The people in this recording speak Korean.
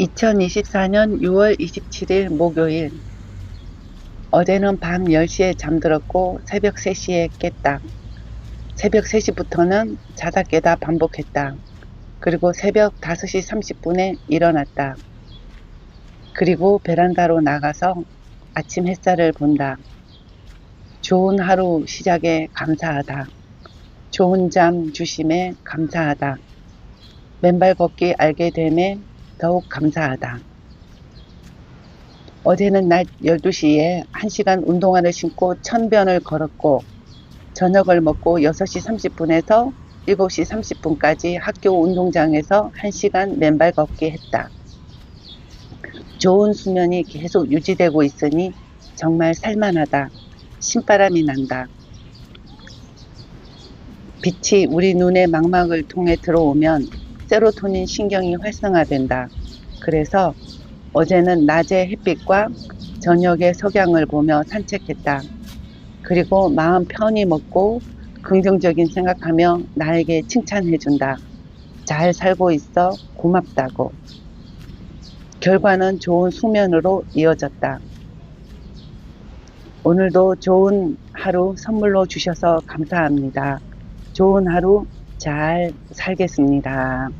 2024년 6월 27일 목요일 어제는 밤 10시에 잠들었고 새벽 3시에 깼다. 새벽 3시부터는 자다 깨다 반복했다. 그리고 새벽 5시 30분에 일어났다. 그리고 베란다로 나가서 아침 햇살을 본다. 좋은 하루 시작에 감사하다. 좋은 잠 주심에 감사하다. 맨발 걷기 알게 됨에 더욱 감사하다. 어제는 낮 12시에 1시간 운동화를 신고 천변을 걸었고 저녁을 먹고 6시 30분에서 7시 30분까지 학교 운동장에서 1시간 맨발 걷기 했다. 좋은 수면이 계속 유지되고 있으니 정말 살만하다. 신바람이 난다. 빛이 우리 눈의 망막을 통해 들어오면 세로토닌 신경이 활성화된다. 그래서 어제는 낮에 햇빛과 저녁에 석양을 보며 산책했다. 그리고 마음 편히 먹고 긍정적인 생각하며 나에게 칭찬해준다. 잘 살고 있어 고맙다고. 결과는 좋은 수면으로 이어졌다. 오늘도 좋은 하루 선물로 주셔서 감사합니다. 좋은 하루 잘 살겠습니다.